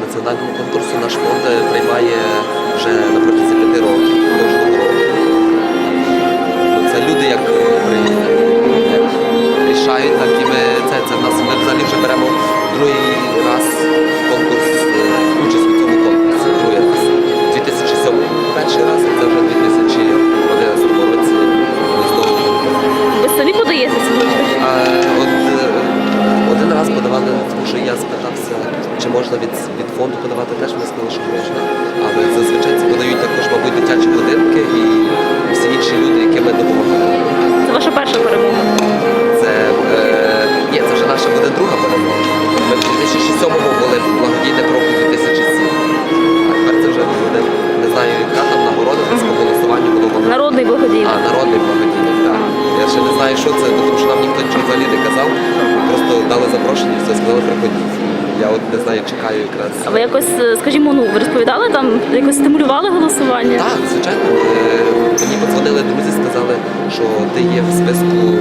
національному конкурсу Наш фонд приймає чи можна від, від фонду подавати теж, вони сказали, що можна. Але зазвичай це подають також, мабуть, дитячі будинки і всі інші люди, яким ми допомагаємо. Це ваша перша перемога. Це, е, ні, це вже наша буде друга перемога. Ми в 2007-му були благодійне року 2007. А тепер це вже буде, не знаю, яка там нагорода, десь по голосуванню було воно. Народний благодійник. А, народний благодійник, так. Я ще не знаю, що це, тому що нам ніхто нічого взагалі не казав. Просто дали запрошення і все, сказали, приходіть. Я от не знаю, чекаю якраз. А ви якось, е, скажімо, ну ви розповідали там, якось стимулювали голосування? Так, звичайно. Е, Мені подзвонили друзі, сказали, що ти є в списку